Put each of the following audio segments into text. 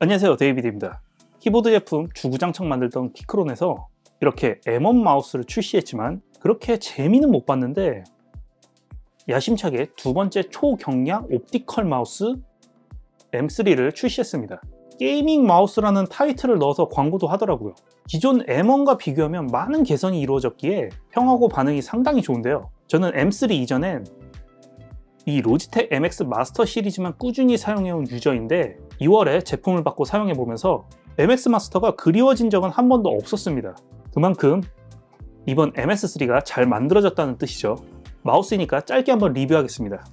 안녕하세요. 데이비드입니다. 키보드 제품 주구장창 만들던 키크론에서 이렇게 M1 마우스를 출시했지만 그렇게 재미는 못 봤는데 야심차게 두 번째 초경량 옵티컬 마우스 M3를 출시했습니다. 게이밍 마우스라는 타이틀을 넣어서 광고도 하더라고요. 기존 M1과 비교하면 많은 개선이 이루어졌기에 평하고 반응이 상당히 좋은데요. 저는 M3 이전엔 이 로지텍 MX 마스터 시리즈만 꾸준히 사용해온 유저인데 2월에 제품을 받고 사용해 보면서 MX 마스터가 그리워진 적은 한 번도 없었습니다. 그만큼 이번 MS3가 잘 만들어졌다는 뜻이죠. 마우스니까 짧게 한번 리뷰하겠습니다.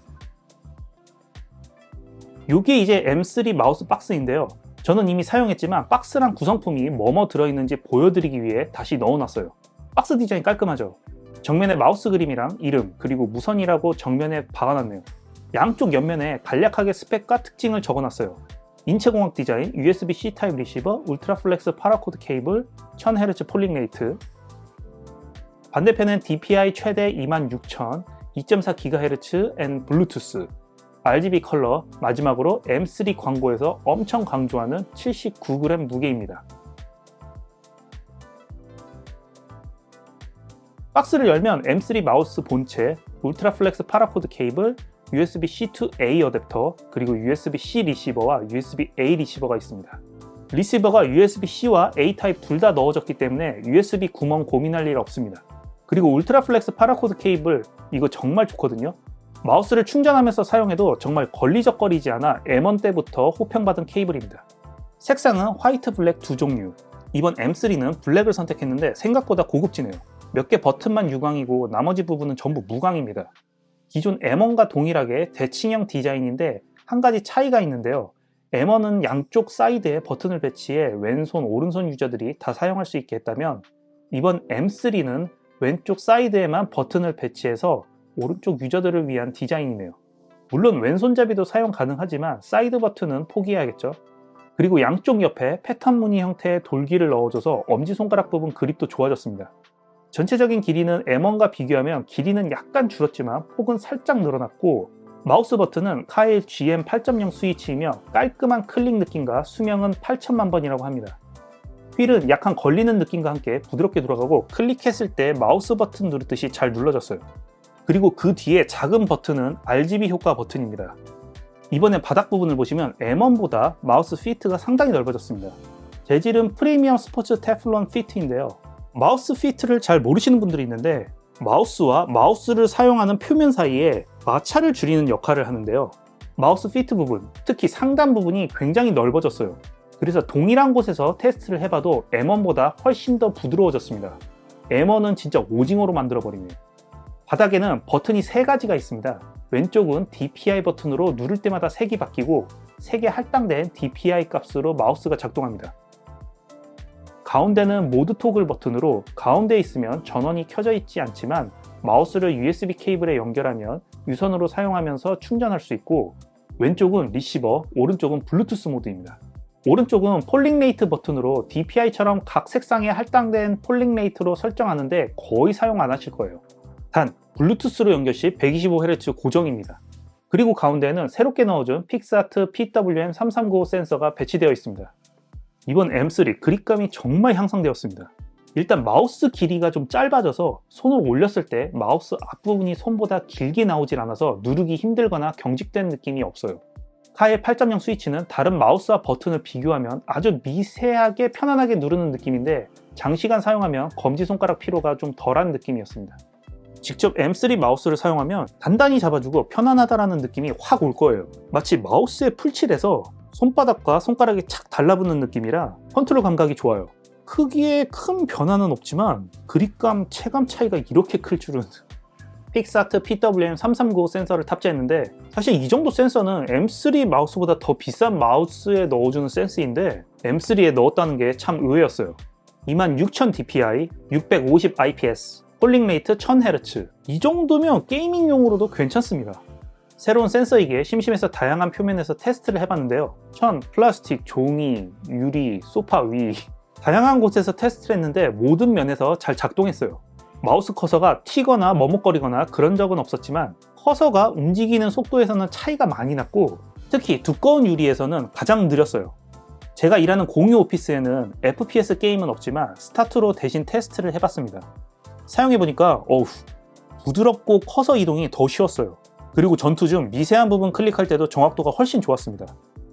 이게 이제 M3 마우스 박스인데요. 저는 이미 사용했지만 박스랑 구성품이 뭐뭐 들어있는지 보여드리기 위해 다시 넣어놨어요. 박스 디자인 깔끔하죠? 정면에 마우스 그림이랑 이름 그리고 무선이라고 정면에 박아놨네요. 양쪽 옆면에 간략하게 스펙과 특징을 적어놨어요. 인체공학 디자인, USB-C 타입 리시버, 울트라 플렉스 파라코드 케이블, 1000Hz 폴링 레이트. 반대편은 DPI 최대 26000, 2.4GHz 앤 블루투스, RGB 컬러, 마지막으로 M3 광고에서 엄청 강조하는 79g 무게입니다. 박스를 열면 M3 마우스 본체, 울트라 플렉스 파라코드 케이블, USB-C to A 어댑터, 그리고 USB-C 리시버와 USB-A 리시버가 있습니다. 리시버가 USB-C와 A 타입 둘 다 넣어졌기 때문에 USB 구멍 고민할 일 없습니다. 그리고 울트라 플렉스 파라코드 케이블 이거 정말 좋거든요. 마우스를 충전하면서 사용해도 정말 걸리적거리지 않아 M1 때부터 호평받은 케이블입니다. 색상은 화이트 블랙 두 종류. 이번 M3는 블랙을 선택했는데 생각보다 고급지네요. 몇 개 버튼만 유광이고 나머지 부분은 전부 무광입니다. 기존 M1과 동일하게 대칭형 디자인인데 한 가지 차이가 있는데요. M1은 양쪽 사이드에 버튼을 배치해 왼손, 오른손 유저들이 다 사용할 수 있게 했다면 이번 M3는 왼쪽 사이드에만 버튼을 배치해서 오른쪽 유저들을 위한 디자인이네요. 물론 왼손잡이도 사용 가능하지만 사이드 버튼은 포기해야겠죠. 그리고 양쪽 옆에 패턴 무늬 형태의 돌기를 넣어줘서 엄지손가락 부분 그립도 좋아졌습니다. 전체적인 길이는 M1과 비교하면 길이는 약간 줄었지만 폭은 살짝 늘어났고 마우스 버튼은 카일 GM 8.0 스위치이며 깔끔한 클릭 느낌과 수명은 8천만 번이라고 합니다. 휠은 약간 걸리는 느낌과 함께 부드럽게 돌아가고 클릭했을 때 마우스 버튼 누르듯이 잘 눌러졌어요. 그리고 그 뒤에 작은 버튼은 RGB 효과 버튼입니다. 이번에 바닥 부분을 보시면 M1보다 마우스 피트가 상당히 넓어졌습니다. 재질은 프리미엄 스포츠 테플론 피트인데요. 마우스 피트를 잘 모르시는 분들이 있는데 마우스와 마우스를 사용하는 표면 사이에 마찰을 줄이는 역할을 하는데요. 마우스 피트 부분, 특히 상단 부분이 굉장히 넓어졌어요. 그래서 동일한 곳에서 테스트를 해봐도 M1보다 훨씬 더 부드러워졌습니다. M1은 진짜 오징어로 만들어버리네요. 바닥에는 버튼이 세 가지가 있습니다. 왼쪽은 DPI 버튼으로 누를 때마다 색이 바뀌고 색에 할당된 DPI 값으로 마우스가 작동합니다. 가운데는 모드 토글 버튼으로 가운데 있으면 전원이 켜져 있지 않지만 마우스를 USB 케이블에 연결하면 유선으로 사용하면서 충전할 수 있고 왼쪽은 리시버, 오른쪽은 블루투스 모드입니다. 오른쪽은 폴링 레이트 버튼으로 DPI처럼 각 색상에 할당된 폴링 레이트로 설정하는데 거의 사용 안 하실 거예요. 단, 블루투스로 연결 시 125Hz 고정입니다. 그리고 가운데는 새롭게 넣어준 픽스아트 PWM339 센서가 배치되어 있습니다. 이번 M3 그립감이 정말 향상되었습니다. 일단 마우스 길이가 좀 짧아져서 손을 올렸을 때 마우스 앞부분이 손보다 길게 나오질 않아서 누르기 힘들거나 경직된 느낌이 없어요. 카의 8.0 스위치는 다른 마우스와 버튼을 비교하면 아주 미세하게 편안하게 누르는 느낌인데 장시간 사용하면 검지손가락 피로가 좀 덜한 느낌이었습니다. 직접 M3 마우스를 사용하면 단단히 잡아주고 편안하다라는 느낌이 확 올 거예요. 마치 마우스에 풀칠해서 손바닥과 손가락이 착 달라붙는 느낌이라 컨트롤 감각이 좋아요. 크기에 큰 변화는 없지만 그립감, 체감 차이가 이렇게 클 줄은 픽사트 PWM339 센서를 탑재했는데 사실 이 정도 센서는 M3 마우스보다 더 비싼 마우스에 넣어주는 센스인데 M3에 넣었다는 게 참 의외였어요. 26000 DPI, 650 IPS, 폴링 레이트 1000Hz 이 정도면 게이밍용으로도 괜찮습니다 새로운 센서이기에 심심해서 다양한 표면에서 테스트를 해봤는데요. 천, 플라스틱, 종이, 유리, 소파 위 다양한 곳에서 테스트를 했는데 모든 면에서 잘 작동했어요. 마우스 커서가 튀거나 머뭇거리거나 그런 적은 없었지만 커서가 움직이는 속도에서는 차이가 많이 났고 특히 두꺼운 유리에서는 가장 느렸어요. 제가 일하는 공유 오피스에는 FPS 게임은 없지만 스타트로 대신 테스트를 해봤습니다. 사용해보니까 어우 부드럽고 커서 이동이 더 쉬웠어요. 그리고 전투 중 미세한 부분 클릭할 때도 정확도가 훨씬 좋았습니다.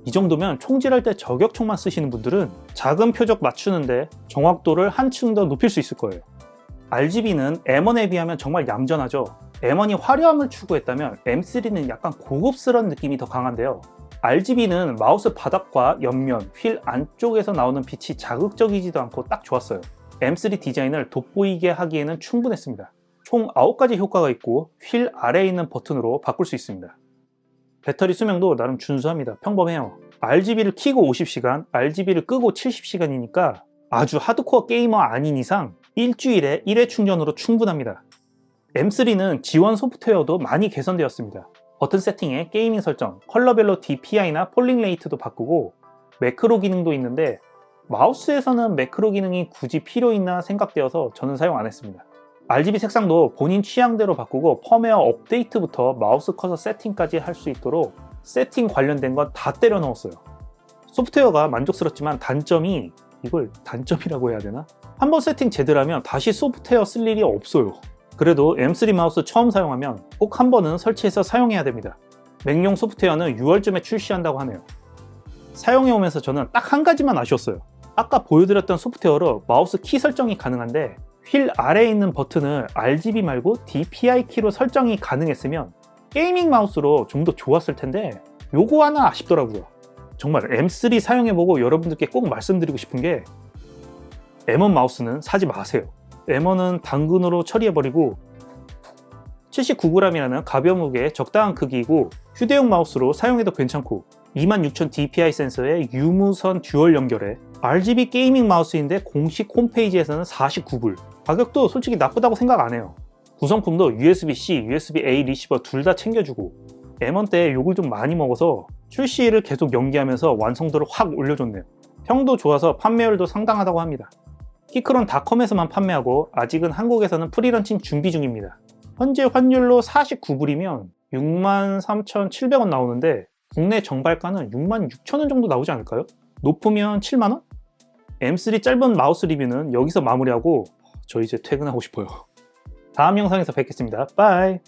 이 정도면 총질할 때 저격총만 쓰시는 분들은 작은 표적 맞추는데 정확도를 한층 더 높일 수 있을 거예요. RGB는 M1에 비하면 정말 얌전하죠. M1이 화려함을 추구했다면 M3는 약간 고급스러운 느낌이 더 강한데요. RGB는 마우스 바닥과 옆면, 휠 안쪽에서 나오는 빛이 자극적이지도 않고 딱 좋았어요. M3 디자인을 돋보이게 하기에는 충분했습니다. 총 9가지 효과가 있고 휠 아래에 있는 버튼으로 바꿀 수 있습니다. 배터리 수명도 나름 준수합니다. 평범해요. RGB를 켜고 50시간, RGB를 끄고 70시간이니까 아주 하드코어 게이머 아닌 이상 일주일에 1회 충전으로 충분합니다. M3는 지원 소프트웨어도 많이 개선되었습니다. 버튼 세팅에 게이밍 설정, 컬러별로 DPI나 폴링 레이트도 바꾸고 매크로 기능도 있는데 마우스에서는 매크로 기능이 굳이 필요 있나 생각되어서 저는 사용 안 했습니다. RGB 색상도 본인 취향대로 바꾸고 펌웨어 업데이트부터 마우스 커서 세팅까지 할 수 있도록 세팅 관련된 건 다 때려 넣었어요. 소프트웨어가 만족스럽지만 단점이 이걸 단점이라고 해야 되나? 한번 세팅 제대로 하면 다시 소프트웨어 쓸 일이 없어요. 그래도 M3 마우스 처음 사용하면 꼭 한 번은 설치해서 사용해야 됩니다. 맥용 소프트웨어는 6월쯤에 출시한다고 하네요. 사용해오면서 저는 딱 한 가지만 아쉬웠어요. 아까 보여드렸던 소프트웨어로 마우스 키 설정이 가능한데 휠 아래에 있는 버튼을 RGB 말고 DPI 키로 설정이 가능했으면 게이밍 마우스로 좀 더 좋았을 텐데 요거 하나 아쉽더라고요. 정말 M3 사용해보고 여러분들께 꼭 말씀드리고 싶은 게 M1 마우스는 사지 마세요. M1은 당근으로 처리해버리고 79g이라는 가벼운 무게 적당한 크기이고 휴대용 마우스로 사용해도 괜찮고 26000 DPI 센서에 유무선 듀얼 연결해 RGB 게이밍 마우스인데 공식 홈페이지에서는 49불. 가격도 솔직히 나쁘다고 생각 안 해요. 구성품도 USB-C, USB-A 리시버 둘 다 챙겨주고 M1 때 욕을 좀 많이 먹어서 출시를 계속 연기하면서 완성도를 확 올려줬네요. 평도 좋아서 판매율도 상당하다고 합니다. 키크론 닷컴에서만 판매하고 아직은 한국에서는 프리런칭 준비 중입니다. 현재 환율로 49불이면 63,700원 나오는데 국내 정발가는 66,000원 정도 나오지 않을까요? 높으면 7만원? M3 짧은 마우스 리뷰는 여기서 마무리하고 저 이제 퇴근하고 싶어요. 다음 영상에서 뵙겠습니다. 빠이!